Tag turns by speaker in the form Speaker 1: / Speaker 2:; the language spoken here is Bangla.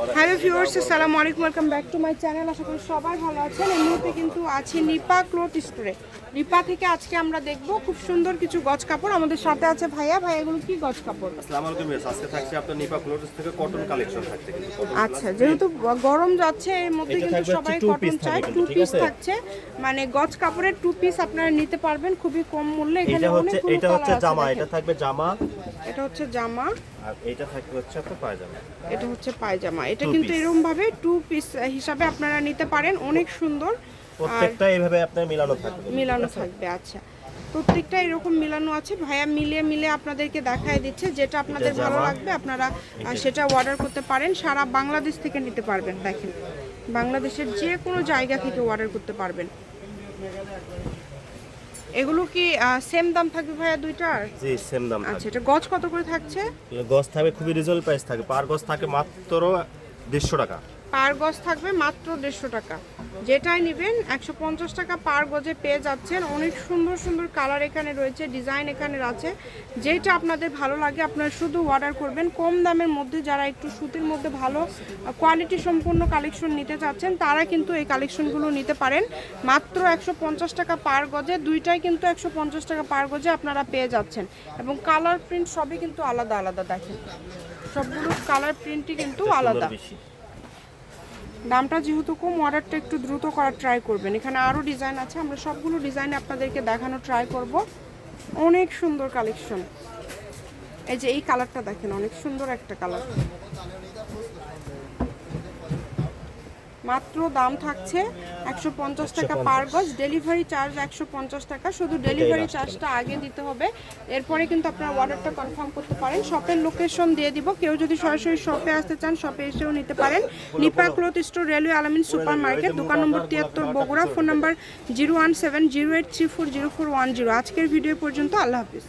Speaker 1: হ্যালো ভিউয়ার্স আসসালামু আলাইকুম welcome back to my channel আশা করি সবাই ভালো আছেন। এই মুহূর্তে কিন্তু আছি নিপা ক্লোথ স্টোরে। নিপা থেকে আজকে আমরা দেখব খুব সুন্দর কিছু গজ কাপড়। আমাদের সাথে আছে ভাইয়া। ভাইয়া এগুলো কি গজ কাপড়?
Speaker 2: আসসালামু আলাইকুম ভিউয়ার্স আজকে থাকছে আপনার নিপা ক্লোথস থেকে কটন কালেকশন থাকছে
Speaker 1: আচ্ছা যেহেতু গরম যাচ্ছে এর মধ্যে কিন্তু সবাই কটন
Speaker 2: piece
Speaker 1: চায়। টু পিস থাকছে। মানে গজ কাপড়ের টু পিস আপনারা নিতে পারবেন খুবই কম মূল্যে। এখানে
Speaker 2: এটা হচ্ছে এটা হচ্ছে জামা। এটা থাকবে জামা।
Speaker 1: এটা হচ্ছে জামা।
Speaker 2: আর এটা থাকবে হচ্ছে আপনার পায়জামা।
Speaker 1: এটা হচ্ছে পায়জামা। এটা কিন্তু। এরকম ভাবে টু পিস হিসাবে আপনারা নিতে পারেন। অনেক সুন্দর।
Speaker 2: প্রত্যেকটা এইভাবে আপনার মিলানো থাকবে।
Speaker 1: মিলানো থাকবে আচ্ছা। প্রত্যেকটা এরকম মিলানো আছে। ভাইয়া মিলিয়ে মিলে আপনাদেরকে দেখায় দিচ্ছে যেটা আপনাদের ভালো লাগবে। আপনারা সেটা অর্ডার করতে পারেন। সারা বাংলাদেশ থেকে নিতে পারবেন দেখেন। বাংলাদেশের যে কোনো জায়গা থেকে অর্ডার করতে পারবেন। এগুলো কি সেম দাম থাকবে ভাইয়া দুইটার?
Speaker 2: জি সেম দাম
Speaker 1: আচ্ছা এটা গজ কত করে থাকছে?
Speaker 2: গজ থাকবে খুবই রিজনেবল প্রাইস থাকে। পার গজ থাকে মাত্র দেড়শো টাকা।
Speaker 1: পার গজ থাকবে মাত্র দেড়শো টাকা। যেটাই নেবেন একশো পঞ্চাশ টাকা পার গজে পেয়ে যাচ্ছেন। অনেক সুন্দর সুন্দর কালার এখানে রয়েছে ডিজাইন এখানে আছে। যেটা আপনাদের ভালো লাগে আপনারা শুধু অর্ডার করবেন। কম দামের মধ্যে যারা একটু সুতির মধ্যে ভালো কোয়ালিটি সম্পূর্ণ কালেকশন নিতে চাচ্ছেন তারা কিন্তু এই কালেকশনগুলো নিতে পারেন। মাত্র একশো পঞ্চাশ টাকা পার গজে দুইটাই কিন্তু একশো পঞ্চাশ টাকা পার গজে আপনারা পেয়ে যাচ্ছেন। এবং কালার প্রিন্ট সবই কিন্তু আলাদা আলাদা দেখেন। সবগুলো কালার প্রিন্টই কিন্তু আলাদা। দামটা যেহেতু কম অর্ডারটা একটু দ্রুত করার ট্রাই করবেন। এখানে আরও ডিজাইন আছে, আমরা সবগুলো ডিজাইন আপনাদেরকে দেখানো ট্রাই করব। অনেক সুন্দর কালেকশন এই যে এই কালারটা দেখেন, অনেক সুন্দর একটা কালার মাত্র দাম থাকছে একশো পঞ্চাশ টাকা পার গজ। ডেলিভারি চার্জ একশো পঞ্চাশ টাকা। শুধু ডেলিভারি চার্জটা আগে দিতে হবে। এরপরে কিন্তু আপনারা অর্ডারটা কনফার্ম করতে পারেন। শপের লোকেশন দিয়ে দিব। কেউ যদি সরাসরি শপে আসতে চান শপে এসেও নিতে পারেন। Nipa cloth store railway Alamin super market দোকান নম্বর তিয়াত্তর Bogura phone number zero one seven zero eight three four zero four one zero আজকের ভিডিও পর্যন্ত আল্লাহ হাফিজ।